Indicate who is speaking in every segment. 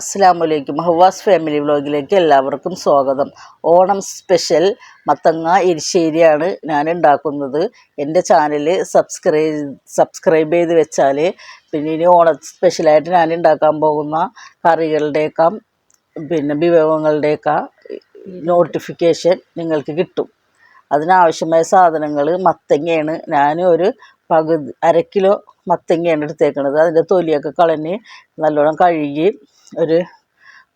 Speaker 1: അസ്സാമലൈക്കും ഹവാസ് ഫാമിലി വ്ളോഗിലേക്ക് എല്ലാവർക്കും സ്വാഗതം. ഓണം സ്പെഷ്യൽ മത്തങ്ങ എരിശ്ശേരിയാണ് ഞാൻ ഉണ്ടാക്കുന്നത്. എന്റെ ചാനൽ സബ്സ്ക്രൈബ് സബ്സ്ക്രൈബ് ചെയ്ത് വെച്ചാൽ പിന്നെ ഇനി ഓണ സ്പെഷ്യലായിട്ട് ഞാൻ ഉണ്ടാക്കാൻ പോകുന്ന കറികളുടെയൊക്കെ പിന്നെ വിഭവങ്ങളുടെയൊക്കെ നോട്ടിഫിക്കേഷൻ നിങ്ങൾക്ക് കിട്ടും. അതിനാവശ്യമായ സാധനങ്ങൾ മത്തങ്ങയാണ്. ഞാൻ ഒരു പകുതി അര കിലോ മത്തങ്ങയാണ് എടുത്തേക്കണത്. അതിന്റെ തൊലിയൊക്കെ കളഞ്ഞ് നല്ലോണം കഴുകി ഒരു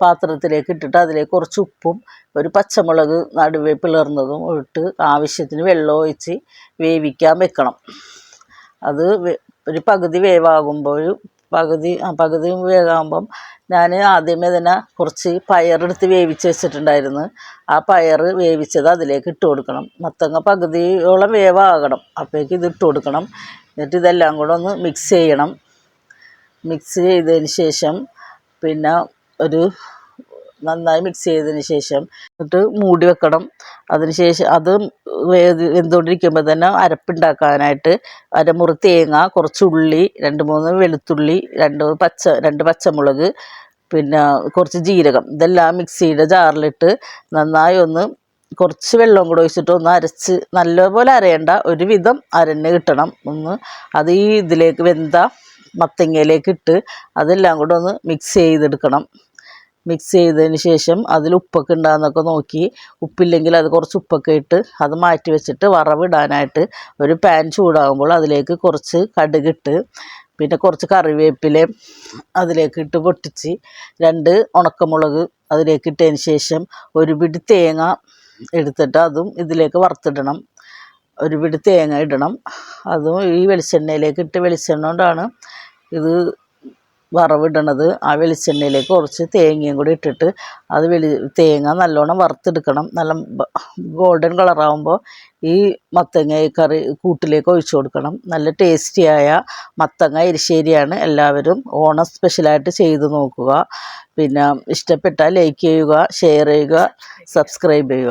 Speaker 1: പാത്രത്തിലേക്ക് ഇട്ടിട്ട് അതിലേക്ക് കുറച്ച് ഉപ്പും ഒരു പച്ചമുളക് നടുവേ പിളർന്നതും ഇട്ട് ആവശ്യത്തിന് വെള്ളം ഒഴിച്ച് വേവിക്കാൻ വെക്കണം. അത് ഒരു പകുതി വേവാകുമ്പോൾ പകുതി പകുതി വേകാകുമ്പം ഞാൻ ആദ്യമേ തന്നെ കുറച്ച് പയറെടുത്ത് വേവിച്ച് വെച്ചിട്ടുണ്ടായിരുന്നു. ആ പയർ വേവിച്ചത് അതിലേക്ക് ഇട്ട് കൊടുക്കണം. മത്തങ്ങ പകുതിയോളം വേവാകണം. അപ്പോഴേക്ക് ഇത് ഇട്ട് കൊടുക്കണം. എന്നിട്ട് ഇതെല്ലാം കൂടെ ഒന്ന് മിക്സ് ചെയ്യണം. മിക്സ് ചെയ്തതിന് ശേഷം പിന്നെ ഒരു നന്നായി മിക്സ് ചെയ്തതിന് ശേഷം എന്നിട്ട് മൂടി വെക്കണം. അതിന് ശേഷം അത് വേത് വെന്തുകൊണ്ടിരിക്കുമ്പോൾ തന്നെ അരപ്പുണ്ടാക്കാനായിട്ട് അരമുറി തേങ്ങ കുറച്ച് ഉള്ളി രണ്ട് മൂന്ന് വെളുത്തുള്ളി രണ്ട് പച്ച രണ്ട് പച്ചമുളക് പിന്നെ കുറച്ച് ജീരകം. ഇതെല്ലാം മിക്സിയുടെ ജാറിലിട്ട് നന്നായി ഒന്ന് കുറച്ച് വെള്ളം കൂടെ ഒഴിച്ചിട്ട് ഒന്ന് അരച്ച് നല്ലപോലെ അരയണ്ട ഒരുവിധം അരഞ്ഞ് കിട്ടണം. ഒന്ന് അത് ഈ ഇതിലേക്ക് വെന്ത മത്തങ്ങയിലേക്ക് ഇട്ട് അതെല്ലാം കൂടെ ഒന്ന് മിക്സ് ചെയ്തെടുക്കണം. മിക്സ് ചെയ്തതിന് ശേഷം അതിൽ ഉപ്പൊക്കെ ഉണ്ടാകുന്നൊക്കെ നോക്കി. ഉപ്പില്ലെങ്കിൽ അത് കുറച്ച് ഉപ്പൊക്കെ ഇട്ട് അത് മാറ്റി വെച്ചിട്ട് വറവിടാനായിട്ട് ഒരു പാൻ ചൂടാകുമ്പോൾ അതിലേക്ക് കുറച്ച് കടുകിട്ട് പിന്നെ കുറച്ച് കറിവേപ്പില അതിലേക്ക് ഇട്ട് പൊട്ടിച്ച് രണ്ട് ഉണക്കമുളക് അതിലേക്ക് ഇട്ടതിന് ശേഷം ഒരു പിടി തേങ്ങ എടുത്തിട്ട് അതും ഇതിലേക്ക് വറുത്തിടണം. ഒരു പിടി തേങ്ങ ഇടണം. അതും ഈ വെളിച്ചെണ്ണയിലേക്ക് ഇട്ട് വെളിച്ചെണ്ണ കൊണ്ടാണ് ഇത് വറവിടണത് ആ വെളിച്ചെണ്ണയിലേക്ക് കുറച്ച് തേങ്ങയും കൂടി ഇട്ടിട്ട് അത് വെളി തേങ്ങ നല്ലോണം വറുത്തെടുക്കണം. നല്ല ഗോൾഡൻ കളറാകുമ്പോൾ ഈ മത്തങ്ങ കറി കൂട്ടിലേക്ക് ഒഴിച്ചു കൊടുക്കണം. നല്ല ടേസ്റ്റിയായ മത്തങ്ങ എരിശ്ശേരിയാണ്. എല്ലാവരും ഓണം സ്പെഷ്യലായിട്ട് ചെയ്തു നോക്കുക. പിന്നെ ഇഷ്ടപ്പെട്ടാൽ ലൈക്ക് ചെയ്യുക ഷെയർ ചെയ്യുക. സബ്സ്ക്രൈബ് ചെയ്യുക.